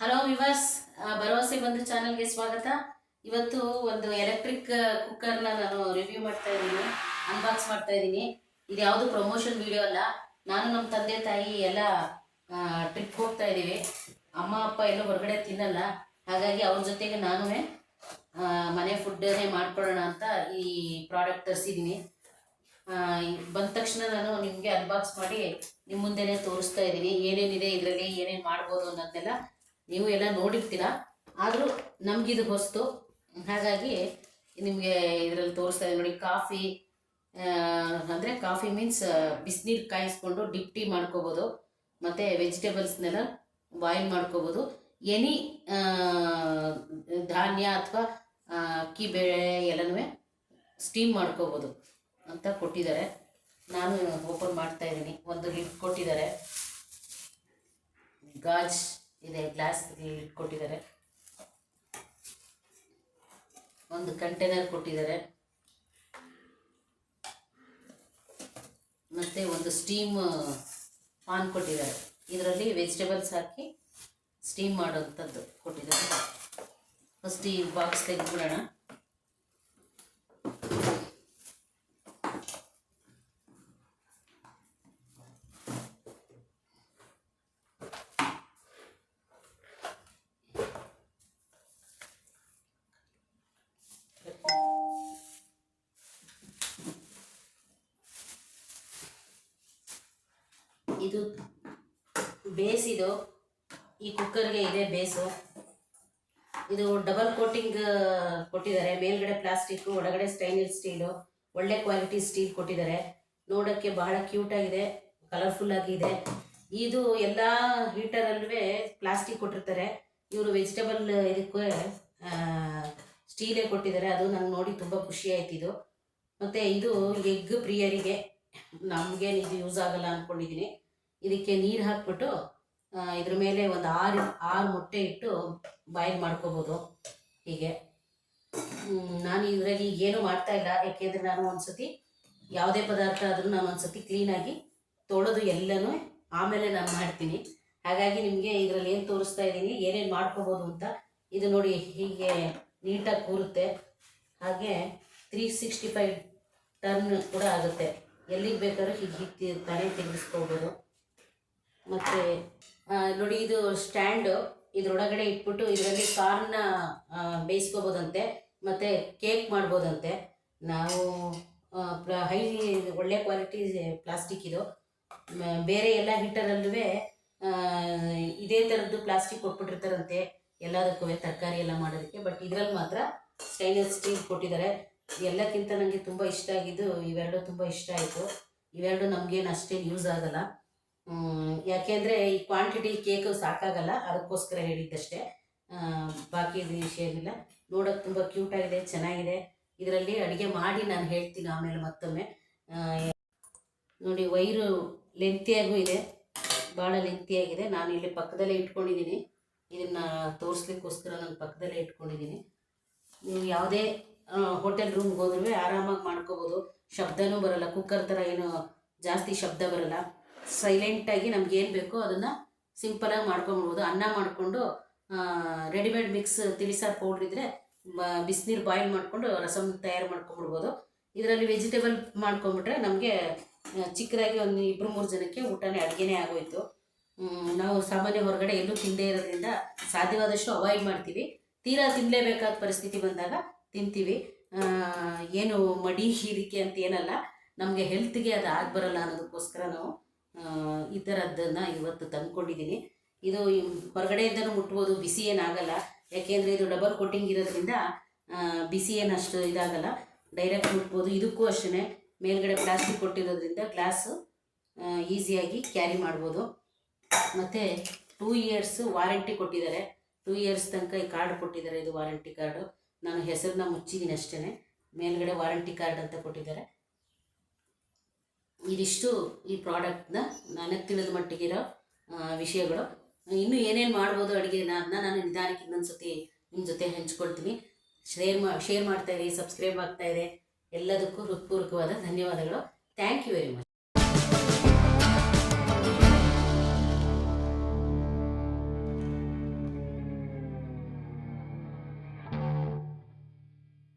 Hello viewers ಭರವಸೆ ಬಂದು ಚಾನಲ್ಗೆ ಸ್ವಾಗತ. ಇವತ್ತು ಒಂದು ಎಲೆಕ್ಟ್ರಿಕ್ ಕುಕ್ಕರ್ನ ನಾನು ರಿವ್ಯೂ ಮಾಡ್ತಾ ಇದ್ದೀನಿ. ಅನ್ಬಾಕ್ಸ್ ಮಾಡ್ತಾ ಇದ್ದೀನಿ. ಇದು ಯಾವುದು ಪ್ರಮೋಷನ್ ವಿಡಿಯೋ ಅಲ್ಲ. ನಾನು ನಮ್ಮ ತಂದೆ, ತಾಯಿ ಎಲ್ಲ ಟ್ರಿಪ್ ಹೋಗ್ತಾ ಇದ್ದೀವಿ. ಅಮ್ಮ, ಅಪ್ಪ ಎಲ್ಲ ಹೊರಗಡೆ ತಿನ್ನಲ್ಲ. ಹಾಗಾಗಿ ಅವ್ರ ಜೊತೆಗೆ ನಾನು ಮನೆ ಫುಡ್ಡನ್ನೇ ಮಾಡ್ಕೊಳ್ಳೋಣ ಅಂತ ಈ ಪ್ರಾಡಕ್ಟ್ ತರಿಸಿದ್ದೀನಿ. ಬಂದ ತಕ್ಷಣ ನಾನು ನಿಮಗೆ ಅನ್ಬಾಕ್ಸ್ ಮಾಡಿ ನಿಮ್ಮ ಮುಂದೆನೇ ತೋರಿಸ್ತಾ ಇದ್ದೀನಿ. ಏನೇನಿದೆ ಇದರಲ್ಲಿ, ಏನೇನು ಮಾಡ್ಬೋದು ಅನ್ನೋದನ್ನೆಲ್ಲ ನೀವು ಎಲ್ಲ ನೋಡಿರ್ತೀರ? ಆದರೂ ನಮಗಿದು ಹೊಸ್ತು. ಹಾಗಾಗಿ ನಿಮಗೆ ಇದರಲ್ಲಿ ತೋರಿಸ್ತಾ ನೋಡಿ, ಕಾಫಿ ಅಂದರೆ ಕಾಫಿ ಮೀನ್ಸ್ ಬಿಸಿನೀರು ಕಾಯಿಸ್ಕೊಂಡು ಡಿಪ್ ಟೀ ಮಾಡ್ಕೋಬೋದು. ಮತ್ತು ವೆಜಿಟೇಬಲ್ಸ್ನೆಲ್ಲ ಬಾಯ್ಲ್ ಮಾಡ್ಕೋಬೋದು. ಎನಿ ಧಾನ್ಯ ಅಥವಾ ಅಕ್ಕಿ, ಬೇಳೆ ಎಲ್ಲನೂ ಸ್ಟೀಮ್ ಮಾಡ್ಕೋಬೋದು ಅಂತ ಕೊಟ್ಟಿದ್ದಾರೆ. ನಾನು ಓಪನ್ ಮಾಡ್ತಾ ಇದ್ದೀನಿ. ಒಂದು ಲಿಡ್ ಕೊಟ್ಟಿದ್ದಾರೆ. ಗಾಜ್. ಇದೆ ಗ್ಲಾಸ್ ಕೊಟ್ಟಿದ್ದಾರೆ. ಒಂದು ಕಂಟೈನರ್ ಕೊಟ್ಟಿದ್ದಾರೆ. ಮತ್ತು ಒಂದು ಸ್ಟೀಮ್ ಪಾನ್ ಕೊಟ್ಟಿದ್ದಾರೆ. ಇದರಲ್ಲಿ ವೆಜಿಟೇಬಲ್ಸ್ ಹಾಕಿ ಸ್ಟೀಮ್ ಮಾಡೋಂಥದ್ದು ಕೊಟ್ಟಿದ್ದಾರೆ. ಫಸ್ಟ್ ಈ ಬಾಕ್ಸ್ ತೆಗೆದ್ಬಿಡೋಣ. ಇದು ಬೇಸಿದು, ಈ ಕುಕ್ಕರ್ಗೆ ಇದೆ ಬೇಸು. ಇದು ಡಬಲ್ ಕೋಟಿಂಗ್ ಕೊಟ್ಟಿದ್ದಾರೆ. ಮೇಲ್ಗಡೆ ಪ್ಲಾಸ್ಟಿಕ್ ಒಳಗಡೆ ಸ್ಟೈನ್ಲೆಸ್ ಸ್ಟೀಲು ಒಳ್ಳೆ ಕ್ವಾಲಿಟಿ ಸ್ಟೀಲ್ ಕೊಟ್ಟಿದ್ದಾರೆ. ನೋಡೋಕ್ಕೆ ಬಹಳ ಕ್ಯೂಟ್ ಆಗಿದೆ ಕಲರ್ಫುಲ್ ಆಗಿದೆ. ಇದು ಎಲ್ಲ ಹೀಟರಲ್ಲೂ ಪ್ಲಾಸ್ಟಿಕ್ ಕೊಟ್ಟಿರ್ತಾರೆ. ಇವರು ವೆಜಿಟೇಬಲ್ ಇದಕ್ಕೆ ಸ್ಟೀಲೇ ಕೊಟ್ಟಿದ್ದಾರೆ. ಅದು ನಂಗೆ ನೋಡಿ ತುಂಬ ಖುಷಿ ಆಯ್ತು ಇದು. ಮತ್ತು ಇದು ಎಗ್ ಪ್ರಿಯರಿಗೆ ನಮಗೇನು ಇದು ಯೂಸ್ ಆಗಲ್ಲ ಅಂದ್ಕೊಂಡಿದ್ದೀನಿ ಇದಕ್ಕೆ ನೀರು ಹಾಕ್ಬಿಟ್ಟು ಇದ್ರ ಮೇಲೆ ಒಂದು ಆರು ಆರು ಮೊಟ್ಟೆ ಇಟ್ಟು ಬಾಯ್ಲ್ ಮಾಡ್ಕೋಬೋದು. ಹೀಗೆ. ನಾನು ಇದರಲ್ಲಿ ಏನೂ ಮಾಡ್ತಾ ಇಲ್ಲ. ಯಾಕೆಂದರೆ ನಾನು ಒಂದ್ಸತಿ ಯಾವುದೇ ಪದಾರ್ಥ ಆದರೂ ನಾನು ಒಂದ್ಸತಿ ಕ್ಲೀನಾಗಿ ತೊಳೆದು ಎಲ್ಲನೂ ಆಮೇಲೆ ನಾನು ಮಾಡ್ತೀನಿ. ಹಾಗಾಗಿ ನಿಮಗೆ ಇದರಲ್ಲಿ ಏನು ತೋರಿಸ್ತಾ ಇದ್ದೀನಿ ಏನೇನು ಮಾಡ್ಕೋಬೋದು ಅಂತ. ಇದು ನೋಡಿ ಹೀಗೆ ನೀಟಾಗಿ ಕೂರುತ್ತೆ. ಹಾಗೆ ತ್ರೀ ಸಿಕ್ಸ್ಟಿ ಫೈವ್ ಟರ್ನ್ ಕೂಡ ಆಗುತ್ತೆ. ಎಲ್ಲಿಗೆ ಬೇಕಾದ್ರೂ ಹೀಗೆ ಹೀಗೆ ತಾನೇ ಮತ್ತು ನೋಡಿ ಇದು ಸ್ಟ್ಯಾಂಡು ಇದರೊಳಗಡೆ ಇಟ್ಬಿಟ್ಟು ಇದರಲ್ಲಿ ಕಾರ್ನ ಬೇಯಿಸ್ಕೋಬೋದಂತೆ, ಮತ್ತು ಕೇಕ್ ಮಾಡ್ಬೋದಂತೆ. ನಾವು ಹೈ, ಒಳ್ಳೆ ಕ್ವಾಲಿಟಿ, ಪ್ಲಾಸ್ಟಿಕ್ ಇದು. ಬೇರೆ ಎಲ್ಲ ಹೀಟರಲ್ಲೂ ಇದೇ ಥರದ್ದು ಪ್ಲಾಸ್ಟಿಕ್ ಕೊಟ್ಬಿಟ್ಟಿರ್ತಾರಂತೆ. ಎಲ್ಲದಕ್ಕೂ ತರಕಾರಿ ಎಲ್ಲ ಮಾಡೋದಕ್ಕೆ, ಬಟ್ ಇದರಲ್ಲಿ ಮಾತ್ರ ಸ್ಟೈನ್ಲೆಸ್ ಸ್ಟೀಲ್ ಕೊಟ್ಟಿದ್ದಾರೆ. ಎಲ್ಲಕ್ಕಿಂತ ನನಗೆ ತುಂಬ ಇಷ್ಟ ಆಗಿದ್ದು ಇವೆರಡು ತುಂಬ ಇಷ್ಟ ಆಯಿತು. ಇವೆರಡು ನಮಗೇನು ಅಷ್ಟೇನು ಯೂಸ್ ಆಗಲ್ಲ. ಯಾಕೆಂದರೆ ಈ ಕ್ವಾಂಟಿಟಿ ಕೇಕ್ ಸಾಕಾಗಲ್ಲ, ಅದಕ್ಕೋಸ್ಕರ ಹೇಳಿದ್ದಷ್ಟೇ. ಬಾಕಿ ವಿಷಯ ಏನಿಲ್ಲ. ನೋಡೋಕೆ ತುಂಬ ಕ್ಯೂಟಾಗಿದೆ ಚೆನ್ನಾಗಿದೆ. ಇದರಲ್ಲಿ ಅಡುಗೆ ಮಾಡಿ ನಾನು ಹೇಳ್ತೀನಿ ಆಮೇಲೆ ಮತ್ತೊಮ್ಮೆ. ನೋಡಿ, ವೈರು ಲೆಂತಿಯಾಗೂ ಇದೆ. ಭಾಳ ಲೆಂತಿಯಾಗಿದೆ ನಾನು ಇಲ್ಲಿ ಪಕ್ಕದಲ್ಲೇ ಇಟ್ಕೊಂಡಿದ್ದೀನಿ ಇದನ್ನು ತೋರಿಸ್ಲಿಕ್ಕೋಸ್ಕರ ನಾನು ಪಕ್ಕದಲ್ಲೇ ಇಟ್ಕೊಂಡಿದ್ದೀನಿ ನೀವು ಯಾವುದೇ ಹೋಟೆಲ್ ರೂಮ್ಗೆ ಹೋದ್ರೂ ಆರಾಮಾಗಿ ಮಾಡ್ಕೋಬೋದು. ಶಬ್ದನೂ ಬರಲ್ಲ. ಕುಕ್ಕರ್ ಥರ ಏನು ಜಾಸ್ತಿ ಶಬ್ದ ಬರಲ್ಲ. ಸೈಲೆಂಟಾಗಿ ನಮ್ಗೆ ಏನು ಬೇಕೋ ಅದನ್ನು ಸಿಂಪಲಾಗಿ ಮಾಡ್ಕೊಂಬಿಡ್ಬೋದು ಅನ್ನ ಮಾಡಿಕೊಂಡು ರೆಡಿಮೇಡ್ ಮಿಕ್ಸ್ ತಿಳಿಸಾರು ಪೌಡ್ರ್ ಇದ್ದರೆ ಬಿಸಿನೀರು ಬಾಯ್ಲ್ ಮಾಡಿಕೊಂಡು ರಸಮ್ ತಯಾರು ಮಾಡ್ಕೊಂಬಿಡ್ಬೋದು ಇದರಲ್ಲಿ ವೆಜಿಟೇಬಲ್ ಮಾಡ್ಕೊಂಬಿಟ್ರೆ ನಮಗೆ ಚಿಕ್ಕದಾಗಿ ಒಂದು ಇಬ್ಬರು ಮೂರು ಜನಕ್ಕೆ ಊಟನೇ ಅಡುಗೆನೇ ಆಗೋಯ್ತು. ನಾವು ಸಾಮಾನ್ಯ ಹೊರಗಡೆ ಎಲ್ಲೂ ತಿಂದೇ ಇರೋದ್ರಿಂದ ಸಾಧ್ಯವಾದಷ್ಟು ಅವಾಯ್ಡ್ ಮಾಡ್ತೀವಿ. ತೀರಾ ತಿನ್ನಲೇಬೇಕಾದ ಪರಿಸ್ಥಿತಿ ಬಂದಾಗ ತಿಂತೀವಿ. ಏನು ಮಡಿ ಹೀರಿಕೆ ಅಂತ ಏನಲ್ಲ, ನಮಗೆ ಹೆಲ್ತ್ಗೆ ಅದು ಆಗಿ ಬರಲ್ಲ ಅನ್ನೋದಕ್ಕೋಸ್ಕರ ನಾವು ಈ ಥರದ್ದನ್ನು ಇವತ್ತು ತಂದುಕೊಂಡಿದ್ದೀನಿ. ಇದು ಹೊರಗಡೆಯಿಂದನೂ ಮುಟ್ಬೋದು ಬಿಸಿ ಏನಾಗಲ್ಲ ಯಾಕೆಂದರೆ ಇದು ಡಬಲ್ ಕೋಟಿಂಗ್ ಇರೋದ್ರಿಂದ ಬಿಸಿ ಏನು ಇದಾಗಲ್ಲ. ಡೈರೆಕ್ಟ್ ಮುಟ್ಬೋದು. ಇದಕ್ಕೂ ಅಷ್ಟೇ ಮೇಲ್ಗಡೆ ಪ್ಲಾಸ್ಟಿಕ್ ಕೊಟ್ಟಿರೋದ್ರಿಂದ ಗ್ಲಾಸು ಈಸಿಯಾಗಿ ಕ್ಯಾರಿ ಮಾಡ್ಬೋದು. ಮತ್ತು ಟೂ ಇಯರ್ಸ್ ವಾರಂಟಿ ಕೊಟ್ಟಿದ್ದಾರೆ. ಟೂ ಇಯರ್ಸ್ ತನಕ ಈ ಕಾರ್ಡ್ ಕೊಟ್ಟಿದ್ದಾರೆ, ಇದು ವಾರಂಟಿ ಕಾರ್ಡು ನಾನು ಹೆಸರನ್ನ ಮುಚ್ಚಿದ್ದೀನಿ ಅಷ್ಟೇ ಮೇಲ್ಗಡೆ ವಾರಂಟಿ ಕಾರ್ಡ್ ಅಂತ ಕೊಟ್ಟಿದ್ದಾರೆ. ಇದಿಷ್ಟು ಈ ಪ್ರಾಡಕ್ಟ್ನ ನನಗೆ ತಿಳಿದ ಮಟ್ಟಿಗಿರೋ ವಿಷಯಗಳು. ಇನ್ನೂ ಏನೇನು ಮಾಡ್ಬೋದು ಅಡುಗೆನ ಅದನ್ನ ನಾನು ನಿಧಾನಕ್ಕೆ ಇನ್ನೊಂದು ಸತಿ ನಿಮ್ಮ ಜೊತೆ ಹಂಚ್ಕೊಳ್ತೀನಿ. ಶೇರ್ ಮಾ, ಶೇರ್ ಮಾಡ್ತಾ ಇರಿ, ಸಬ್ಸ್ಕ್ರೈಬ್ ಆಗ್ತಾ ಇದೆ ಎಲ್ಲದಕ್ಕೂ ಹೃತ್ಪೂರ್ವಕವಾದ ಧನ್ಯವಾದಗಳು. Thank you very much.